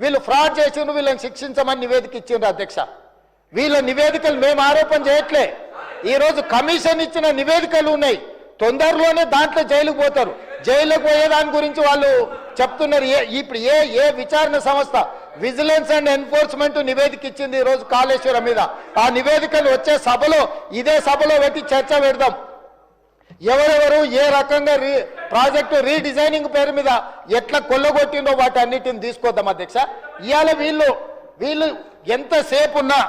వీళ్ళు ఫ్రాడ్ చేసిండ్రు వీళ్ళని శిక్షించమని నివేదిక ఇచ్చిండ్రు అధ్యక్ష. వీళ్ళ నివేదికలు మేము ఆరోపణ చేయట్లే. ఈరోజు కమిషన్ ఇచ్చిన నివేదికలు ఉన్నాయి. తొందరలోనే దాంట్లో జైలుకు పోతారు. జైలుకు పోయే దాని గురించి వాళ్ళు చెప్తున్నారు. ఏ ఇప్పుడు ఏ ఏ విచారణ సంస్థ విజిలెన్స్ అండ్ ఎన్ఫోర్స్మెంట్ నివేదిక ఇచ్చింది ఈ రోజు కాళేశ్వరం మీద? ఆ నివేదికలు వచ్చే సభలో ఇదే సభలో పెట్టి చర్చ పెడదాం. ఎవరెవరు ఏ రకంగా రీ ప్రాజెక్టు రీడిజైనింగ్ పేరు మీద ఎట్లా కొల్లగొట్టిందో వాటి అన్నిటిని తీసుకోద్దాం అధ్యక్ష. ఇవాళ వీళ్ళు వీళ్ళు ఎంతసేపు ఉన్నా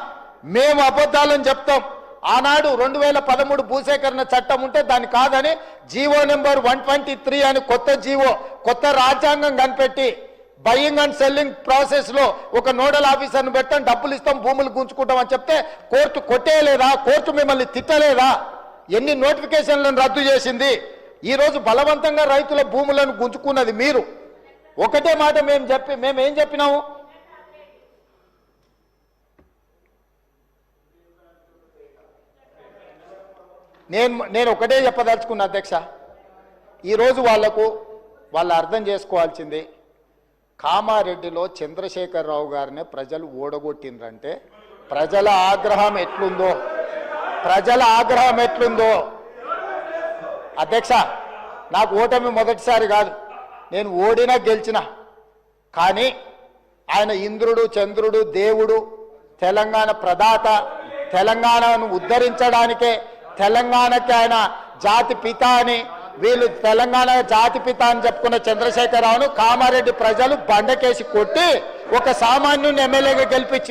మేము అబద్ధాలని చెప్తాం. ఆనాడు రెండు వేల పదమూడు భూసేకరణ చట్టం ఉంటే దాన్ని కాదని GO number one twenty three అని కొత్త జీవో కొత్త రాజ్యాంగం కనిపెట్టి బయింగ్ అండ్ సెల్లింగ్ ప్రాసెస్లో ఒక నోడల్ ఆఫీసర్ని పెట్టాం డబ్బులు ఇస్తాం భూములు గుంజుకుంటాం అని చెప్తే కోర్టు కొట్టేయలేదా? కోర్టు మిమ్మల్ని తిట్టలేదా? ఎన్ని నోటిఫికేషన్లను రద్దు చేసింది? ఈరోజు బలవంతంగా రైతుల భూములను గుంజుకున్నది మీరు. ఒకటే మాట మేము చెప్పి మేము ఏం చెప్పినాము? నేను నేను ఒకటే చెప్పదలుచుకున్నా అధ్యక్ష. ఈరోజు వాళ్ళకు వాళ్ళు అర్థం చేసుకోవాల్సింది కామారెడ్డిలో చంద్రశేఖరరావు గారిని ప్రజలు ఓడగొట్టిండ్రంటే ప్రజల ఆగ్రహం ఎట్లుందో? ప్రజల ఆగ్రహం ఎట్లుందో. అధ్యక్ష నాకు ఓటమి మొదటిసారి కాదు నేను ఓడినా గెలిచిన. కానీ ఆయన ఇంద్రుడు చంద్రుడు దేవుడు తెలంగాణ ప్రదాత తెలంగాణను ఉద్ధరించడానికే తెలంగాణకి ఆయన జాతి పిత అని వీళ్ళు తెలంగాణ జాతి పిత అని చెప్పుకున్న చంద్రశేఖరరావును కామారెడ్డి ప్రజలు బండకేసి కొట్టి ఒక సామాన్యుని ఎమ్మెల్యేగా గెలిపించి